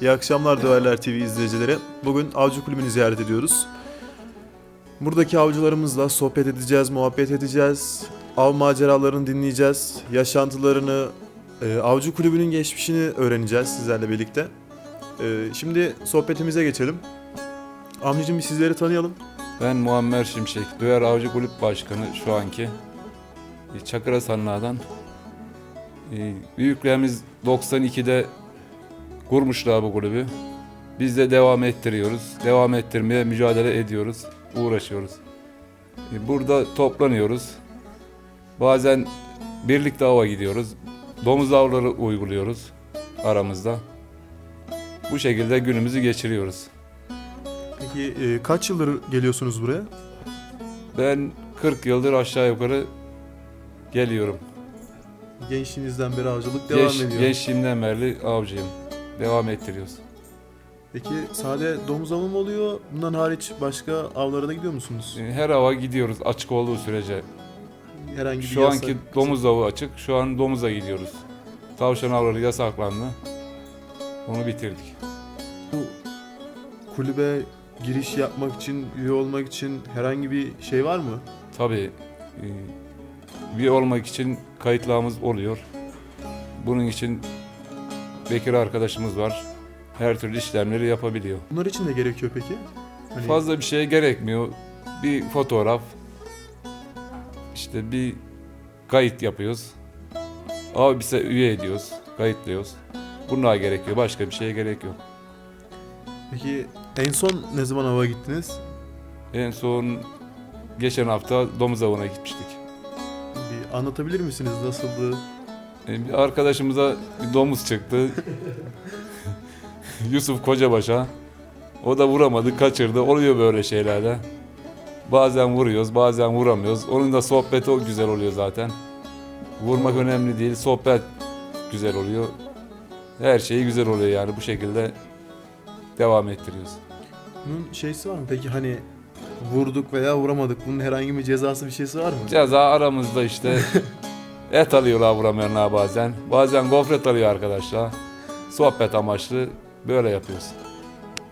İyi akşamlar Döverler TV izleyicileri. Bugün avcı kulübünü ziyaret ediyoruz. Buradaki avcılarımızla sohbet edeceğiz, muhabbet edeceğiz. Av maceralarını dinleyeceğiz. Yaşantılarını, e, avcı kulübünün geçmişini öğreneceğiz sizlerle birlikte. E, şimdi sohbetimize geçelim. Amcacığım bir sizleri tanıyalım. Ben Muammer Şimşek, Duyar Avcı Kulüp Başkanı şu anki. E, Çakıra Sanna'dan. E, Büyüklerimiz 92'de kurmuşlar bu kulübü. Biz de devam ettiriyoruz. Devam ettirmeye mücadele ediyoruz, uğraşıyoruz. E, Burada toplanıyoruz. Bazen birlikte ava gidiyoruz. Domuz avları uyguluyoruz aramızda. Bu şekilde günümüzü geçiriyoruz. Peki e, kaç yıldır geliyorsunuz buraya? Ben 40 yıldır aşağı yukarı geliyorum. Gençliğinizden beri avcılık devam Genç, ediyor. gençliğimden beri avcıyım. Devam ettiriyoruz. Peki sade domuz avı mı oluyor? Bundan hariç başka avlara da gidiyor musunuz? E, Her hava gidiyoruz açık olduğu sürece. Herhangi bir Şu yasak- anki domuz avı açık. Şu an domuza gidiyoruz. Tavşan avları yasaklandı. Onu bitirdik. Bu kulübe giriş yapmak için, üye olmak için herhangi bir şey var mı? Tabii e, üye olmak için kayıtlarımız oluyor. Bunun için Bekir arkadaşımız var. Her türlü işlemleri yapabiliyor. Bunlar için ne gerekiyor peki? Hani Fazla bir şey gerekmiyor. Bir fotoğraf, işte bir kayıt yapıyoruz. Abi bize üye ediyoruz, kayıtlıyoruz. Bunlar gerekiyor. Başka bir şeye gerek yok. Peki en son ne zaman ava gittiniz? En son geçen hafta domuz avına gitmiştik. Bir anlatabilir misiniz nasıldı? E, Bir arkadaşımıza bir domuz çıktı. Yusuf Kocabaş'a. O da vuramadı, kaçırdı. Oluyor böyle şeylerde. Bazen vuruyoruz, bazen vuramıyoruz. Onun da sohbeti o güzel oluyor zaten. Vurmak önemli değil, sohbet güzel oluyor. Her şey güzel oluyor yani bu şekilde devam ettiriyoruz. Bunun şeysi var mı? Peki hani vurduk veya vuramadık. Bunun herhangi bir cezası bir şeysi var mı? Ceza aramızda işte et alıyorlar vuramayanlar bazen. Bazen gofret alıyor arkadaşlar. Sohbet amaçlı böyle yapıyoruz.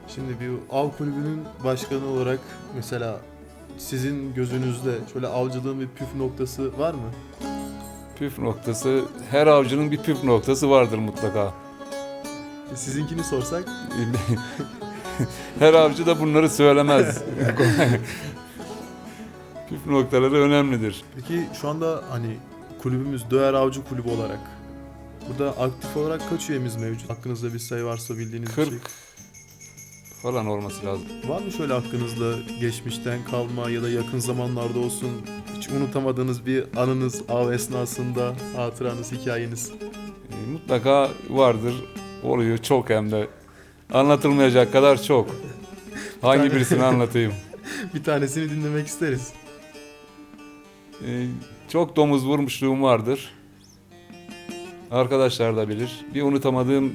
Şimdi bir av kulübünün başkanı olarak mesela sizin gözünüzde şöyle avcılığın bir püf noktası var mı? Püf noktası, her avcının bir püf noktası vardır mutlaka. E, Sizinkini sorsak? her avcı da bunları söylemez. püf noktaları önemlidir. Peki şu anda hani kulübümüz Döğer Avcı Kulübü olarak burada aktif olarak kaç üyemiz mevcut? Hakkınızda bir sayı varsa bildiğiniz bir 40 şey. falan olması lazım. Var mı şöyle aklınızda geçmişten kalma ya da yakın zamanlarda olsun hiç unutamadığınız bir anınız av esnasında hatıranız, hikayeniz? E, Mutlaka vardır. Oluyor çok hem de. Anlatılmayacak kadar çok. Hangi birisini anlatayım? bir tanesini dinlemek isteriz. Ee, çok domuz vurmuşluğum vardır. Arkadaşlar da bilir. Bir unutamadığım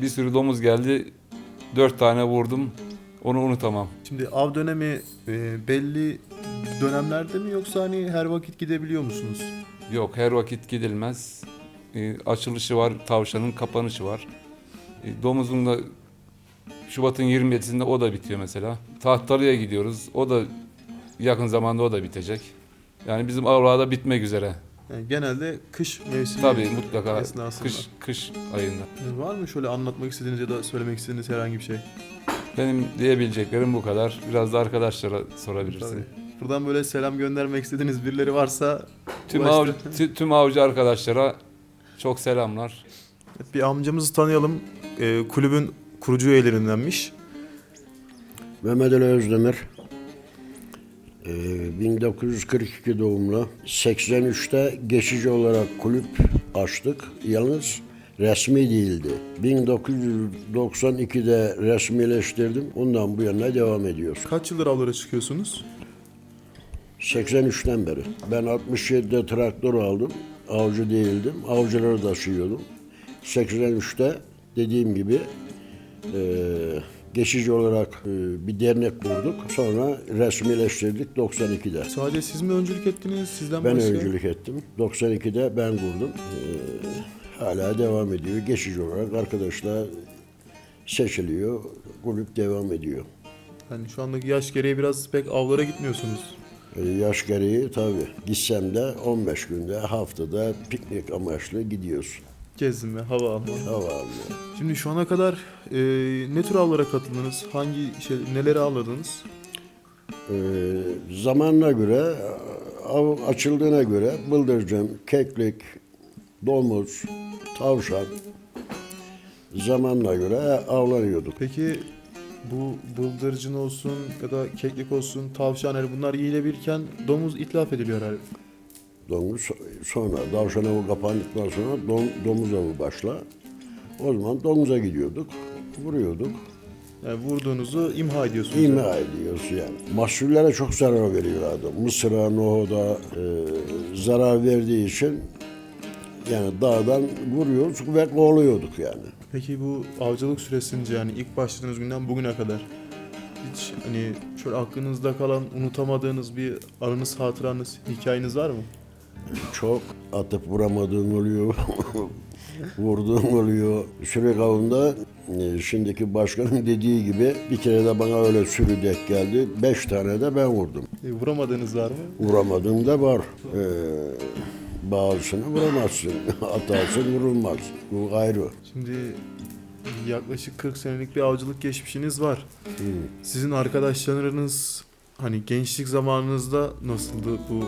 bir sürü domuz geldi. Dört tane vurdum. Onu unutamam. Şimdi av dönemi e, belli dönemlerde mi yoksa hani her vakit gidebiliyor musunuz? Yok her vakit gidilmez. Ee, açılışı var, tavşanın kapanışı var. Ee, domuzun da Şubat'ın 27'sinde o da bitiyor mesela. Tahtalı'ya gidiyoruz. O da yakın zamanda o da bitecek. Yani bizim avlarda bitmek üzere. Yani genelde kış mevsimi Tabii mutlaka esnasında. kış kış ayında. E, Var mı şöyle anlatmak istediğiniz ya da söylemek istediğiniz herhangi bir şey? Benim diyebileceklerim bu kadar. Biraz da arkadaşlara sorabilirsin. Tabii. Buradan böyle selam göndermek istediğiniz birileri varsa Tüm, Ulaştı. avcı, tü- tüm avcı arkadaşlara çok selamlar. bir amcamızı tanıyalım. E, kulübün kurucu üyelerindenmiş. Mehmet Ali Özdemir. Ee, 1942 doğumlu. 83'te geçici olarak kulüp açtık. Yalnız resmi değildi. 1992'de resmileştirdim. Ondan bu yana devam ediyoruz. Kaç yıldır avlara çıkıyorsunuz? 83'ten beri. Ben 67'de traktör aldım. Avcı değildim. Avcıları taşıyordum. 83'te dediğim gibi eee, geçici olarak eee, bir dernek kurduk. Sonra resmileştirdik 92'de. Sadece siz mi öncülük ettiniz? Sizden Ben başka? öncülük ettim. 92'de ben kurdum. Eee, hala devam ediyor. Geçici olarak arkadaşlar seçiliyor, kulüp devam ediyor. Yani şu andaki yaş gereği biraz pek avlara gitmiyorsunuz. E, Yaş gereği tabii gitsem de 15 günde haftada piknik amaçlı gidiyorsun. Gezme, hava alma. Hava alıyor. Şimdi şu ana kadar e, ne tür avlara katıldınız? Hangi şey, neleri avladınız? Ee, zamanına göre, av açıldığına göre bıldırcın, keklik, domuz, tavşan zamanına göre avlanıyorduk. Peki bu bıldırcın olsun ya da keklik olsun, tavşan yani bunlar yiyilebilirken domuz itlaf ediliyor herhalde. Domuz sonra, tavşan avı kapandıktan sonra dom, domuz avı başla. O zaman domuza gidiyorduk, vuruyorduk, Yani vurduğunuzu imha ediyorsunuz. imha ediyoruz yani. Mahsullere çok zarar veriyorlardı. Mısıra, nohuda e, zarar verdiği için yani dağdan vuruyoruz ve kovalıyorduk yani. Peki bu avcılık süresince yani ilk başladığınız günden bugüne kadar hiç hani şöyle aklınızda kalan unutamadığınız bir anınız, hatıranız, hikayeniz var mı? Çok atıp vuramadığın oluyor. Vurduğun oluyor. Sürek avında e, şimdiki başkanın dediği gibi bir kere de bana öyle sürü denk geldi. Beş tane de ben vurdum. E, vuramadığınız var mı? Vuramadığım da var. Ee, bazısını vuramazsın. Atarsın vurulmaz. Bu ayrı. Şimdi yaklaşık 40 senelik bir avcılık geçmişiniz var. Sizin arkadaşlarınız hani gençlik zamanınızda nasıldı bu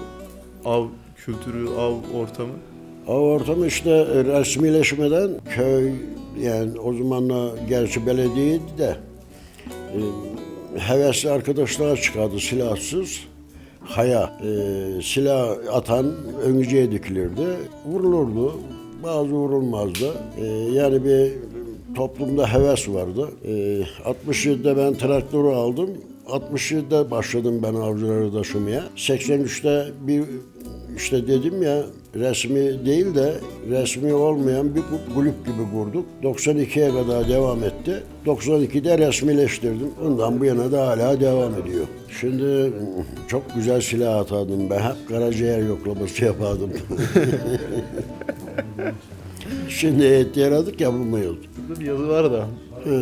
av kültürü, av ortamı? Av ortamı işte resmileşmeden köy yani o zamanla gerçi belediyeydi de e, hevesli arkadaşlar çıkardı silahsız. Haya e, silah atan öncüye dikilirdi. Vurulurdu. Bazı vurulmazdı. E, yani bir toplumda heves vardı. E, 67'de ben traktörü aldım. 67'de başladım ben avcıları taşımaya. 83'te bir işte dedim ya resmi değil de resmi olmayan bir kulüp gibi kurduk. 92'ye kadar devam etti. 92'de resmileştirdim. Ondan bu yana da hala devam ediyor. Şimdi çok güzel silah atardım ben. Hep karaciğer yoklaması yapardım. Şimdi et yaradık yapamıyoruz. Burada bir yazı var da. He.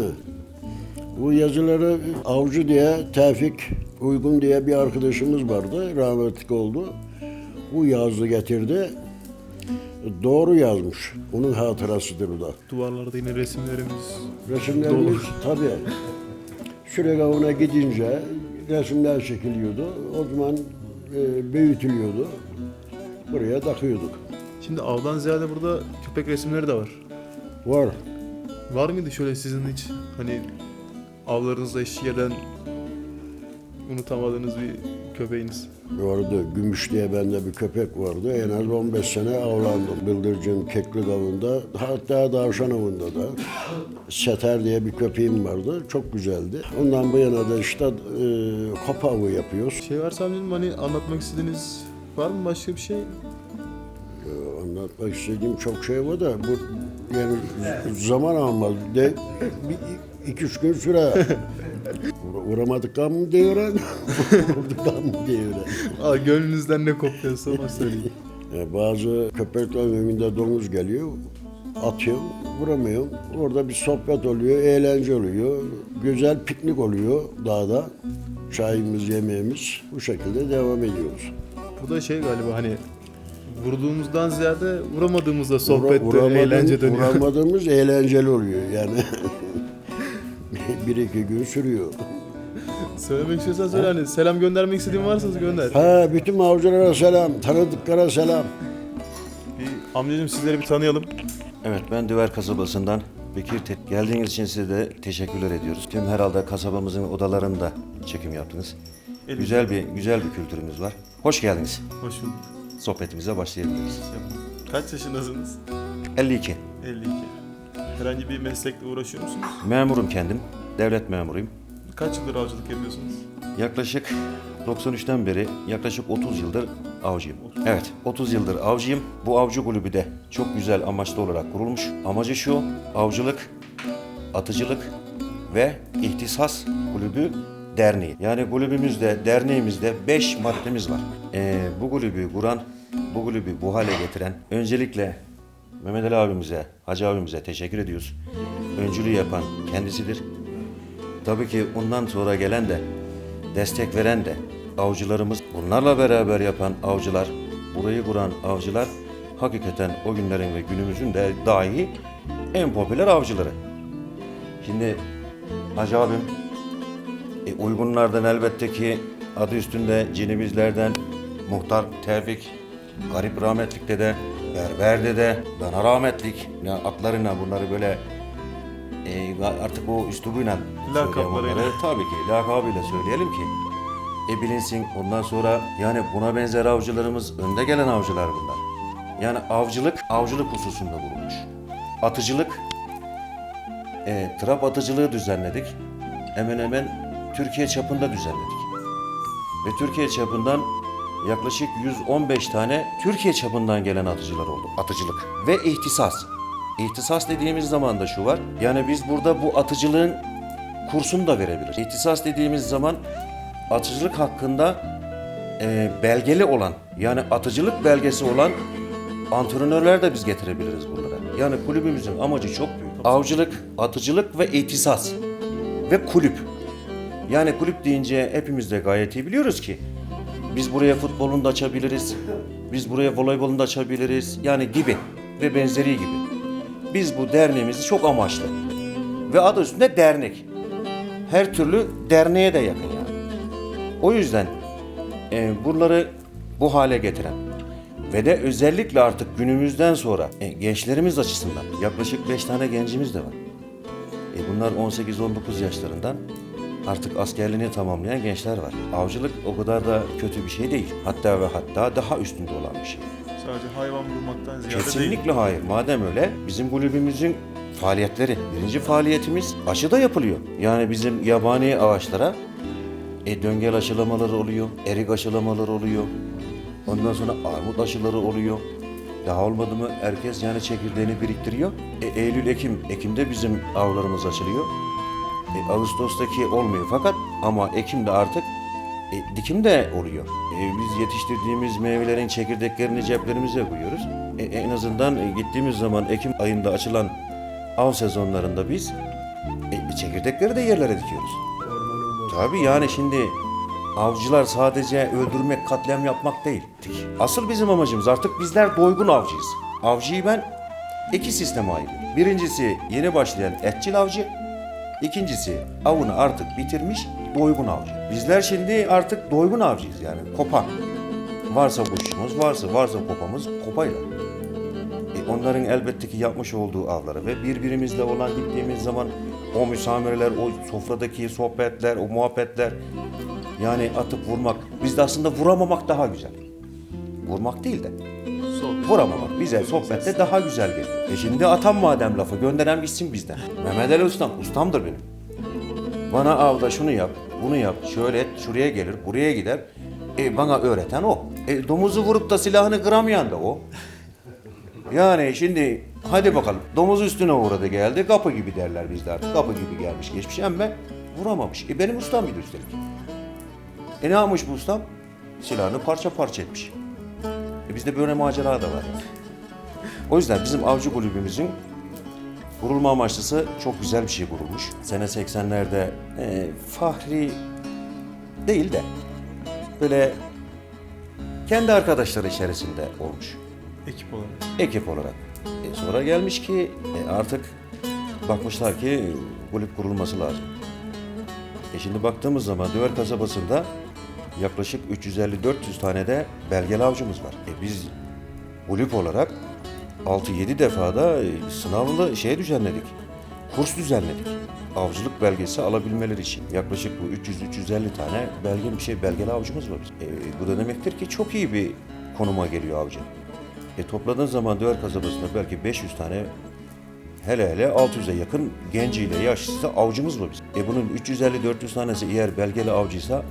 Bu yazıları Avcı diye Tevfik Uygun diye bir arkadaşımız vardı. Rahmetli oldu. Bu yazı getirdi. Doğru yazmış. Onun hatırasıdır bu da. Duvarlarda yine resimlerimiz. Resimlerimiz Dolu. tabii. Sürek avına gidince resimler çekiliyordu. O zaman e, büyütülüyordu. Buraya takıyorduk. Şimdi avdan ziyade burada köpek resimleri de var. Var. Var mıydı şöyle sizin hiç hani avlarınızda eşlik eden unutamadığınız bir köpeğiniz? Vardı. Gümüş diye bende bir köpek vardı. En az 15 sene avlandım. Bıldırcın keklik avında. Hatta tavşan avında da. Seter diye bir köpeğim vardı. Çok güzeldi. Ondan bu yana da işte e, kop avı yapıyoruz. Şey varsa amcim hani anlatmak istediğiniz var mı başka bir şey? E, anlatmak istediğim çok şey var da bu yani zaman almaz. De, bir, iki üç gün süre. Vur- Vuramadık mı diyor Vurduk mı diyor Aa, gönlünüzden ne kopuyorsa onu söyleyin. E, bazı köpekler önünde domuz geliyor. Atıyorum, vuramıyorum. Orada bir sohbet oluyor, eğlence oluyor. Güzel piknik oluyor dağda. Çayımız, yemeğimiz. Bu şekilde devam ediyoruz. Bu da şey galiba hani vurduğumuzdan ziyade vuramadığımızda Vura- sohbette vuramadığım- eğlence dönüyor. Vuramadığımız eğlenceli oluyor yani. bir iki gün sürüyor. Söylemek istiyorsan söyle hani selam göndermek istediğin varsa gönder. Ha bütün avcılara selam, tanıdıklara selam. Bir amcacığım sizleri bir tanıyalım. Evet ben Düver kasabasından Bekir Tek. Geldiğiniz için size de teşekkürler ediyoruz. Tüm herhalde kasabamızın odalarında çekim yaptınız. Elinize Güzel bir güzel bir kültürümüz var. Hoş geldiniz. Hoş bulduk. Sohbetimize başlayabiliriz. Kaç yaşındasınız? 52. 52. Herhangi bir meslekle uğraşıyor musunuz? Memurum kendim. Devlet memuruyum. Kaç yıldır avcılık yapıyorsunuz? Yaklaşık 93'ten beri yaklaşık 30 yıldır avcıyım. Evet 30 yıldır avcıyım. Bu avcı kulübü de çok güzel amaçlı olarak kurulmuş. Amacı şu avcılık, atıcılık ve ihtisas kulübü derneği. Yani kulübümüzde, derneğimizde 5 maddemiz var. Ee, bu kulübü kuran, bu kulübü bu hale getiren öncelikle Mehmet Ali abimize, Hacı abimize teşekkür ediyoruz. Öncülüğü yapan kendisidir. Tabii ki ondan sonra gelen de, destek veren de avcılarımız, bunlarla beraber yapan avcılar, burayı kuran avcılar hakikaten o günlerin ve günümüzün de dahi en popüler avcıları. Şimdi Hacı abim e, uygunlardan elbette ki adı üstünde cinimizlerden Muhtar Tevfik, Garip Rahmetlik dede, Berber dede, Dana Rahmetlik ne atlarına bunları böyle e, artık o üslubuyla Lakaplarıyla. Tabii ki lakabıyla söyleyelim ki e bilinsin ondan sonra yani buna benzer avcılarımız önde gelen avcılar bunlar. Yani avcılık avcılık hususunda bulunmuş. Atıcılık e, trap atıcılığı düzenledik. Hemen hemen Türkiye çapında düzenledik. Ve Türkiye çapından yaklaşık 115 tane Türkiye çapından gelen atıcılar oldu. Atıcılık ve ihtisas. İhtisas dediğimiz zaman da şu var. Yani biz burada bu atıcılığın kursunu da verebiliriz. İhtisas dediğimiz zaman atıcılık hakkında e, belgeli olan yani atıcılık belgesi olan antrenörler de biz getirebiliriz buralara. Yani kulübümüzün amacı çok büyük. Avcılık, atıcılık ve ihtisas ve kulüp. Yani kulüp deyince hepimiz de gayet iyi biliyoruz ki biz buraya futbolunu da açabiliriz. Biz buraya voleybolunu da açabiliriz. Yani gibi ve benzeri gibi. Biz bu derneğimizi çok amaçlı. Ve adı üstünde dernek. Her türlü derneğe de yakın yani. O yüzden e, buraları bu hale getiren ve de özellikle artık günümüzden sonra e, gençlerimiz açısından yaklaşık 5 tane gencimiz de var. E, bunlar 18-19 yaşlarından artık askerliğini tamamlayan gençler var. Avcılık o kadar da kötü bir şey değil. Hatta ve hatta daha üstünde olan bir şey. Sadece hayvan vurmaktan ziyade değil. Kesinlikle hayır. Madem öyle bizim kulübümüzün faaliyetleri. Birinci faaliyetimiz aşı da yapılıyor. Yani bizim yabani ağaçlara e, döngel aşılamaları oluyor, erik aşılamaları oluyor. Ondan sonra armut aşıları oluyor. Daha olmadı mı herkes yani çekirdeğini biriktiriyor. E, Eylül, Ekim, Ekim'de bizim avlarımız açılıyor. E, Ağustos'taki olmuyor fakat ama Ekim'de artık e, dikim de oluyor. E, biz yetiştirdiğimiz meyvelerin çekirdeklerini ceplerimize koyuyoruz. E, en azından e, gittiğimiz zaman Ekim ayında açılan av sezonlarında biz e, çekirdekleri de yerlere dikiyoruz. Tabii yani şimdi avcılar sadece öldürmek, katliam yapmak değil. Asıl bizim amacımız artık bizler doygun avcıyız. Avcıyı ben iki sisteme ayırıyorum. Birincisi yeni başlayan etçil avcı. İkincisi avını artık bitirmiş doygun avcı. Bizler şimdi artık doygun avcıyız yani kopa. Varsa kuşumuz, varsa varsa kopamız kopayla. E, onların elbette ki yapmış olduğu avları ve birbirimizle olan gittiğimiz zaman o müsamereler, o sofradaki sohbetler, o muhabbetler yani atıp vurmak. Bizde aslında vuramamak daha güzel. Vurmak değil de Sohbet. vuramamak bize sohbette daha güzel geliyor. E şimdi atan madem lafı gönderen gitsin bizden. Mehmet Ali Ustam, ustamdır benim. Bana avda şunu yap, bunu yap, şöyle et, şuraya gelir, buraya gider. E bana öğreten o. E domuzu vurup da silahını kıramayan da o. Yani şimdi hadi bakalım domuz üstüne uğradı geldi kapı gibi derler bizde artık. Kapı gibi gelmiş geçmiş ama vuramamış. E benim ustam bir üstelik. E ne yapmış bu ustam? Silahını parça parça etmiş. E bizde böyle macera da var. O yüzden bizim avcı kulübümüzün kurulma amaçlısı çok güzel bir şey kurulmuş. Sene 80'lerde e, fahri değil de böyle kendi arkadaşları içerisinde olmuş Ekip olarak. ekip olarak. E, sonra gelmiş ki e, artık bakmışlar ki kulüp kurulması lazım. E şimdi baktığımız zaman Döver kasabasında yaklaşık 350-400 tane de belgeli avcımız var. E biz kulüp olarak 6-7 defada e, sınavlı şey düzenledik. Kurs düzenledik. Avcılık belgesi alabilmeleri için. Yaklaşık bu 300-350 tane belge bir şey belgeli avcımız var. E, bu da demektir ki çok iyi bir konuma geliyor avcı. E topladığın zaman Döver kasabasında belki 500 tane hele hele 600'e yakın genciyle yaşlısı avcımız var bizim. E bunun 350-400 tanesi eğer belgeli avcıysa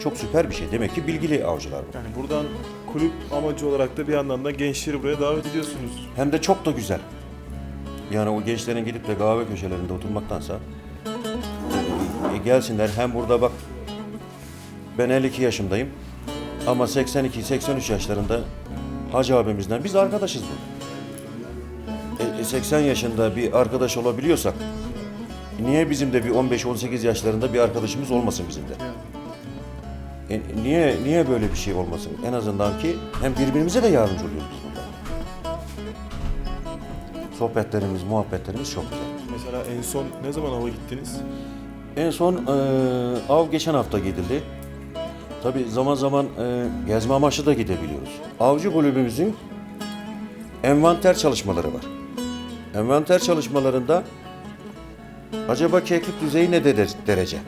çok süper bir şey. Demek ki bilgili avcılar bu. Yani buradan kulüp amacı olarak da bir yandan da gençleri buraya davet ediyorsunuz. Hem de çok da güzel. Yani o gençlerin gidip de kahve köşelerinde oturmaktansa e, gelsinler hem burada bak ben 52 yaşındayım ama 82-83 yaşlarında Hacı abimizden biz arkadaşız burada. 80 yaşında bir arkadaş olabiliyorsak niye bizim de bir 15-18 yaşlarında bir arkadaşımız olmasın bizim de? E, niye niye böyle bir şey olmasın? En azından ki hem birbirimize de yardımcı oluyoruz biz burada. Sohbetlerimiz, muhabbetlerimiz çok güzel. Mesela en son ne zaman hava gittiniz? En son e, av geçen hafta gidildi. Tabi zaman zaman e, gezme amaçlı da gidebiliyoruz. Avcı kulübümüzün envanter çalışmaları var. Envanter çalışmalarında acaba keklik düzeyi ne de- derece?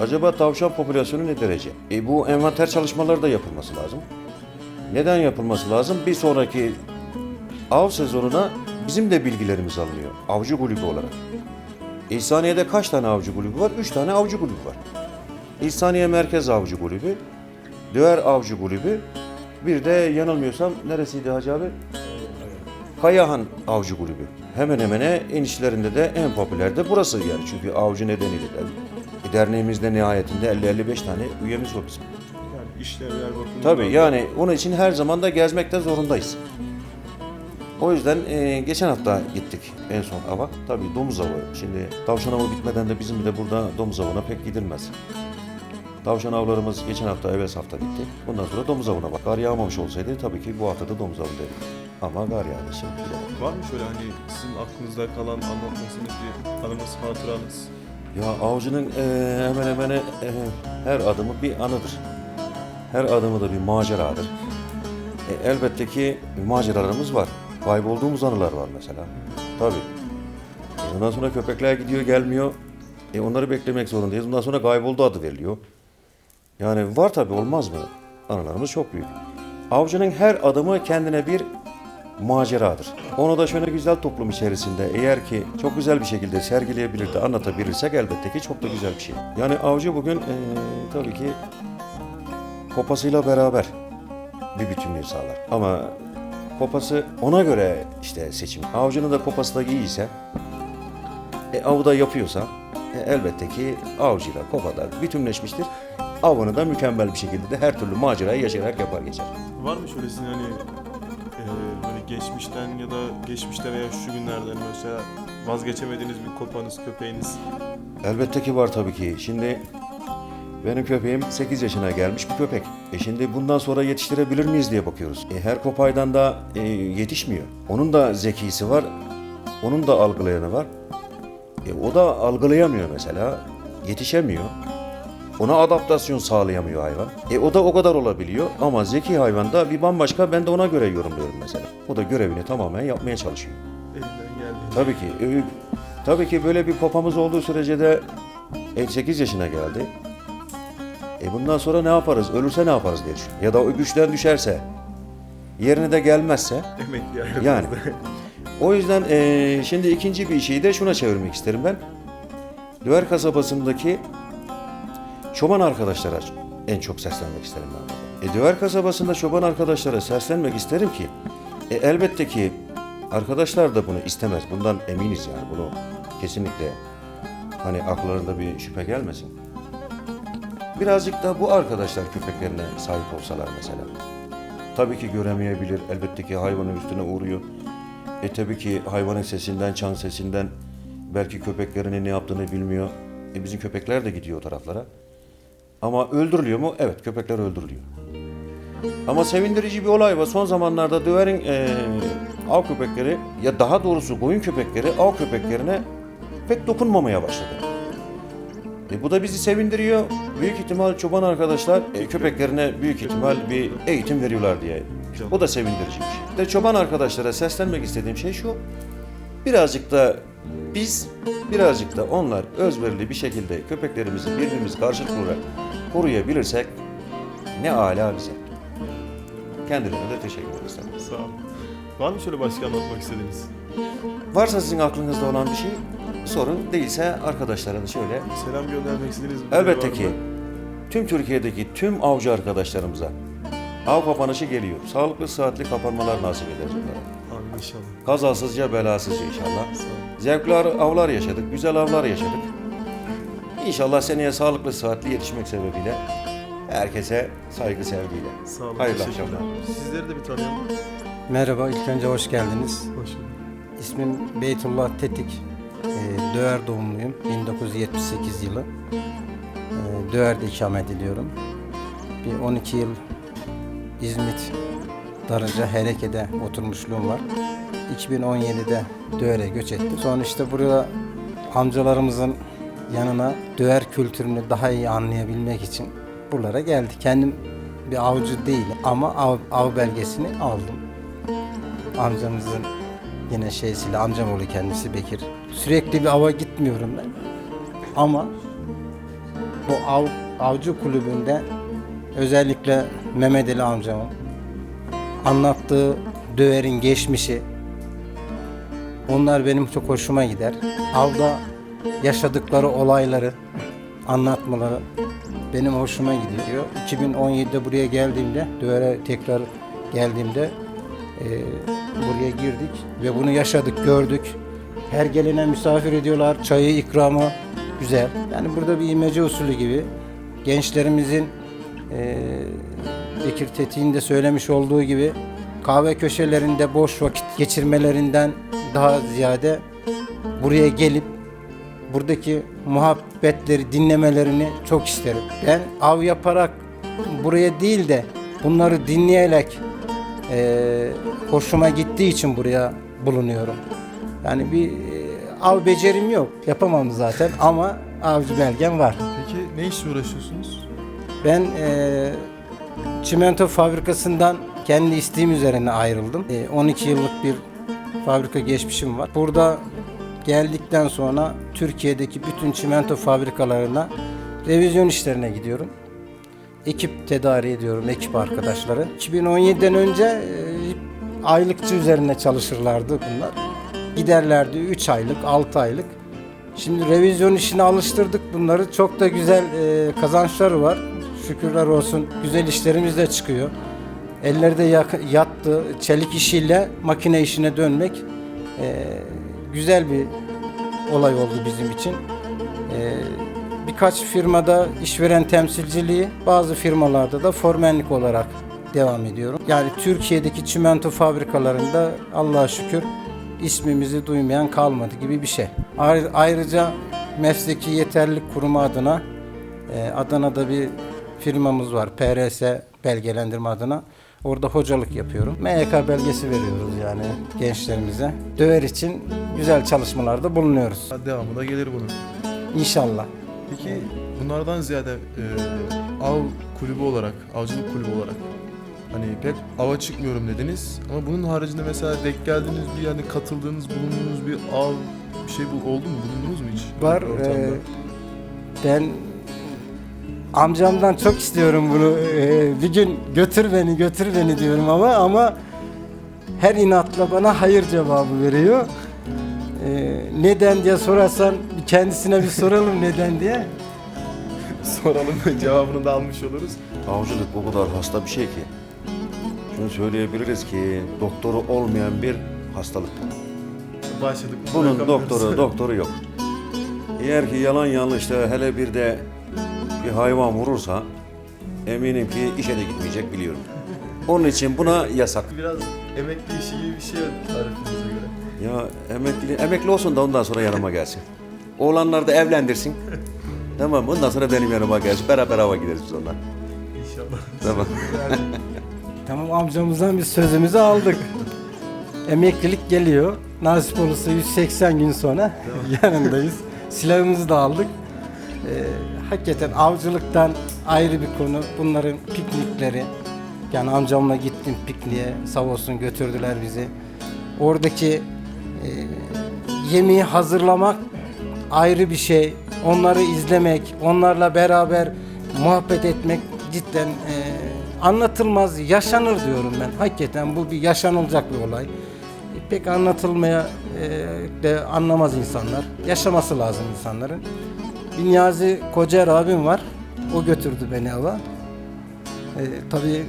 Acaba tavşan popülasyonu ne derece? E, bu envanter çalışmaları da yapılması lazım. Neden yapılması lazım? Bir sonraki av sezonuna bizim de bilgilerimiz alınıyor. Avcı kulübü olarak. İhsaniye'de kaç tane avcı kulübü var? Üç tane avcı kulübü var. İhsaniye Merkez Avcı Kulübü, Düer Avcı Kulübü, bir de yanılmıyorsam neresiydi Hacı abi? Kayahan Avcı Kulübü. Hemen hemen enişlerinde de en popüler de burası yani. Çünkü avcı nedeniyle de. E, derneğimizde nihayetinde 50-55 tane üyemiz var bizim. Yani işlevler bakımından. Tabii yani onun için her zaman da gezmekte zorundayız. O yüzden e, geçen hafta gittik en son ava. Tabii domuz avı. Şimdi tavşan avı bitmeden de bizim de burada domuz avına pek gidilmez. Tavşan avlarımız geçen hafta, evvel hafta bitti. Bundan sonra domuz avına bak. Kar yağmamış olsaydı tabii ki bu hafta da domuz avı derim. Ama kar yağdı şimdi. Var mı şöyle hani sizin aklınızda kalan anlatmasınız bir anınız, hatıranız? Ya avcının e, hemen hemen e, her adımı bir anıdır. Her adımı da bir maceradır. E, elbette ki maceralarımız var. Kaybolduğumuz anılar var mesela. Tabii. E, ondan sonra köpekler gidiyor gelmiyor. E, onları beklemek zorundayız. Ondan sonra kayboldu adı veriliyor. Yani var tabii olmaz mı? Anılarımız çok büyük. Avcının her adımı kendine bir maceradır. Onu da şöyle güzel toplum içerisinde eğer ki çok güzel bir şekilde sergileyebilir de anlatabilirsek elbette ki çok da güzel bir şey. Yani avcı bugün eee, tabii ki kopasıyla beraber bir bütünlüğü sağlar. Ama kopası ona göre işte seçim. Avcının da kopası da iyiyse e, avı da yapıyorsa e, elbette ki avcıyla kopa da bütünleşmiştir. Avını da mükemmel bir şekilde de her türlü macerayı yaşayarak yapar geçer. Var mı şöyle sizin hani geçmişten ya da geçmişte veya şu günlerden mesela vazgeçemediğiniz bir kopanız, köpeğiniz? Elbette ki var tabii ki. Şimdi benim köpeğim 8 yaşına gelmiş bir köpek. E şimdi bundan sonra yetiştirebilir miyiz diye bakıyoruz. E her kopaydan da e, yetişmiyor. Onun da zekisi var. Onun da algılayanı var. E o da algılayamıyor mesela. Yetişemiyor. Ona adaptasyon sağlayamıyor hayvan. E o da o kadar olabiliyor ama zeki hayvan da bir bambaşka ben de ona göre yorumluyorum mesela. O da görevini tamamen yapmaya çalışıyor. Elinden geldiğince. Tabii ki. e, tabii ki böyle bir kopamız olduğu sürece de e, 8 yaşına geldi. E bundan sonra ne yaparız? Ölürse ne yaparız diye düşünüyorum. Ya da o güçten düşerse, yerine de gelmezse. Emekli. Yani. O yüzden e, şimdi ikinci bir şeyi de şuna çevirmek isterim ben. Düver kasabasındaki çoban arkadaşlara en çok seslenmek isterim ben. E, Düver kasabasında çoban arkadaşlara seslenmek isterim ki e, elbette ki arkadaşlar da bunu istemez. Bundan eminiz yani bunu kesinlikle hani akıllarında bir şüphe gelmesin. Birazcık da bu arkadaşlar köpeklerine sahip olsalar mesela. Tabii ki göremeyebilir. Elbette ki hayvanın üstüne uğruyor. E tabii ki hayvanın sesinden, çan sesinden belki köpeklerinin ne yaptığını bilmiyor. E bizim köpekler de gidiyor o taraflara. Ama öldürülüyor mu? Evet köpekler öldürülüyor. Ama sevindirici bir olay var. Son zamanlarda Döver'in e, av köpekleri ya daha doğrusu koyun köpekleri av köpeklerine pek dokunmamaya başladı. E, bu da bizi sevindiriyor. Büyük ihtimal çoban arkadaşlar e, köpeklerine büyük ihtimal bir eğitim veriyorlar diye. Bu da sevindirici bir şey. De çoban arkadaşlara seslenmek istediğim şey şu. Birazcık da biz, birazcık da onlar özverili bir şekilde köpeklerimizi birbirimiz karşılıklı olarak koruyabilirsek ne ala bize. Kendilerine de teşekkür ederiz. Sağ olun. Var mı şöyle başka anlatmak istediğiniz? Varsa sizin aklınızda olan bir şey sorun. Değilse arkadaşlara da şöyle Selam göndermek istediğiniz bir Elbette ki. Tüm Türkiye'deki tüm avcı arkadaşlarımıza av kapanışı geliyor. Sağlıklı saatli kapanmalar nasip ederiz onlara. Amin inşallah. Kazasızca belasızca inşallah. Sağ olun. Zevkli av- avlar yaşadık, güzel avlar yaşadık. İnşallah seneye sağlıklı saatli yetişmek sebebiyle herkese saygı sevgiyle. Sağ olun. Hayırlı akşamlar. Sizleri de bir tanıyalım. Merhaba, ilk önce hoş geldiniz. Hoş bulduk. İsmim Beytullah Tetik. Ee, Döğer doğumluyum. 1978 yılı. Ee, Döğer'de ikamet ediyorum. Bir 12 yıl İzmit, Darıca, Hereke'de oturmuşluğum var. 2017'de Döğer'e göç ettim. Sonra işte buraya amcalarımızın yanına Döğer kültürünü daha iyi anlayabilmek için buralara geldik. Kendim bir avcı değilim ama av, av belgesini aldım amcamızın yine şeysiyle amcam oluyor kendisi Bekir. Sürekli bir ava gitmiyorum ben. Ama bu av, avcı kulübünde özellikle Mehmet Ali amcamın anlattığı döverin geçmişi onlar benim çok hoşuma gider. Avda yaşadıkları olayları anlatmaları benim hoşuma gidiyor. 2017'de buraya geldiğimde, Döver'e tekrar geldiğimde e, buraya girdik ve bunu yaşadık, gördük. Her gelene misafir ediyorlar, çayı ikramı güzel. Yani burada bir imece usulü gibi gençlerimizin e, Bekir Tetik'in de söylemiş olduğu gibi kahve köşelerinde boş vakit geçirmelerinden daha ziyade buraya gelip buradaki muhabbetleri dinlemelerini çok isterim. Ben av yaparak buraya değil de bunları dinleyerek e, hoşuma gittiği için buraya bulunuyorum. Yani bir e, av becerim yok. Yapamam zaten ama avcı belgem var. Peki ne işle uğraşıyorsunuz? Ben e, çimento fabrikasından kendi isteğim üzerine ayrıldım. E, 12 yıllık bir fabrika geçmişim var. Burada geldikten sonra Türkiye'deki bütün çimento fabrikalarına revizyon işlerine gidiyorum. Ekip tedarik ediyorum, ekip arkadaşları. 2017'den önce e, aylıkçı üzerine çalışırlardı bunlar. Giderlerdi 3 aylık, 6 aylık. Şimdi revizyon işine alıştırdık bunları. Çok da güzel e, kazançları var. Şükürler olsun güzel işlerimiz de çıkıyor. Elleri de yattı. Çelik işiyle makine işine dönmek e, güzel bir olay oldu bizim için. E, birkaç firmada işveren temsilciliği, bazı firmalarda da formenlik olarak devam ediyorum. Yani Türkiye'deki çimento fabrikalarında Allah'a şükür ismimizi duymayan kalmadı gibi bir şey. Ayrı- Ayrıca mesleki yeterlilik kurumu adına e, Adana'da bir firmamız var. PRS belgelendirme adına. Orada hocalık yapıyorum. MYK belgesi veriyoruz yani gençlerimize. Döver için güzel çalışmalarda bulunuyoruz. Devamı da gelir bunun. İnşallah. Peki bunlardan ziyade e, av kulübü olarak, avcılık kulübü olarak hani pek ava çıkmıyorum dediniz ama bunun haricinde mesela denk geldiğiniz bir yani katıldığınız, bulunduğunuz bir av bir şey bu oldu mu? Bulundunuz mu hiç? Var. E, ben amcamdan çok istiyorum bunu. E, bir gün götür beni, götür beni diyorum ama ama her inatla bana hayır cevabı veriyor. E, neden diye sorarsan kendisine bir soralım neden diye. Soralım ve cevabını da almış oluruz. Avcılık o kadar hasta bir şey ki. Şunu söyleyebiliriz ki doktoru olmayan bir hastalık. Başladık. Bunun doktoru doktoru yok. Eğer ki yalan yanlış da hele bir de bir hayvan vurursa eminim ki işe de gitmeyecek biliyorum. Onun için buna yasak. Biraz emekli işi gibi bir şey tarifimize göre. Ya emekli, emekli olsun da ondan sonra yanıma gelsin. Oğlanlar da evlendirsin. tamam ondan sonra benim yanıma gelsin. Beraber hava gideriz biz ondan. İnşallah. Tamam. Tamam amcamızdan biz sözümüzü aldık. Emeklilik geliyor. Nasip olursa 180 gün sonra yanındayız. Silahımızı da aldık. Ee, hakikaten avcılıktan ayrı bir konu. Bunların piknikleri. Yani amcamla gittim pikniğe. Sağ olsun götürdüler bizi. Oradaki e, yemeği hazırlamak ayrı bir şey. Onları izlemek, onlarla beraber muhabbet etmek cidden e, anlatılmaz, yaşanır diyorum ben. Hakikaten bu bir yaşanılacak bir olay. E, Pek anlatılmaya e, de anlamaz insanlar. Yaşaması lazım insanların. Bir Niyazi Kocer abim var. O götürdü beni ava. E, tabii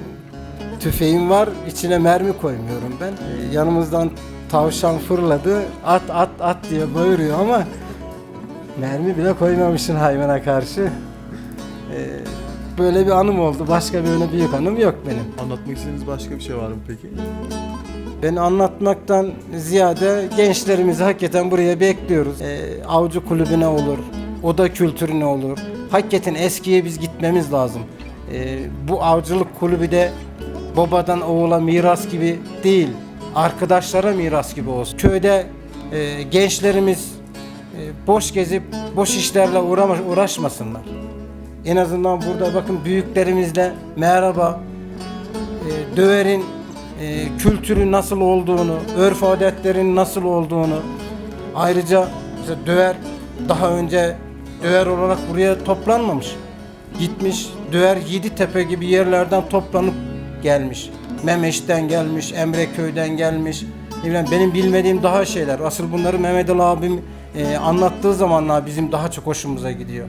tüfeğim var. içine mermi koymuyorum ben. E, yanımızdan tavşan fırladı. At at at diye bağırıyor ama mermi bile koymamışsın hayvana karşı. E, böyle bir anım oldu. Başka böyle büyük anım yok benim. Anlatmak istediğiniz başka bir şey var mı peki? Ben anlatmaktan ziyade gençlerimizi hakikaten buraya bekliyoruz. Ee, avcı kulübüne olur, oda kültürüne olur. Hakikaten eskiye biz gitmemiz lazım. Ee, bu avcılık kulübü de babadan oğula miras gibi değil, arkadaşlara miras gibi olsun. Köyde e, gençlerimiz e, boş gezip boş işlerle uğrama- uğraşmasınlar. En azından burada bakın büyüklerimizle merhaba, e, döverin e, kültürü nasıl olduğunu, örf adetlerin nasıl olduğunu, ayrıca mesela döver daha önce döver olarak buraya toplanmamış. Gitmiş döver Yeditepe gibi yerlerden toplanıp gelmiş. Memeş'ten gelmiş, Emreköy'den gelmiş. Ne benim bilmediğim daha şeyler. Asıl bunları Mehmet Ali abim e, anlattığı zamanlar bizim daha çok hoşumuza gidiyor.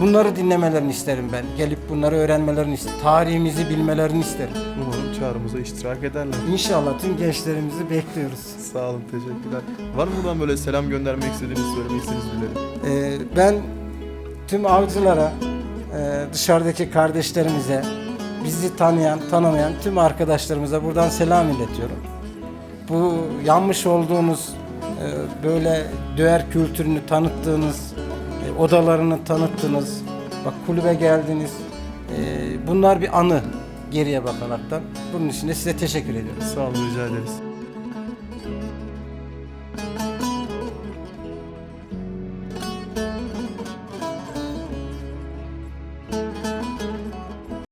Bunları dinlemelerini isterim ben. Gelip bunları öğrenmelerini isterim. Tarihimizi bilmelerini isterim. Umarım çağrımıza iştirak ederler. İnşallah tüm gençlerimizi bekliyoruz. Sağ olun, teşekkürler. Var mı buradan böyle selam göndermek istediğiniz, söylemek istediğiniz birileri? Ee, ben tüm avcılara, e, dışarıdaki kardeşlerimize, bizi tanıyan, tanımayan tüm arkadaşlarımıza buradan selam iletiyorum. Bu yanmış olduğunuz e, böyle döver kültürünü tanıttığınız, odalarını tanıttınız, bak kulübe geldiniz. E, bunlar bir anı geriye bakaraktan. Bunun için de size teşekkür ediyorum. Sağ olun, rica ederiz.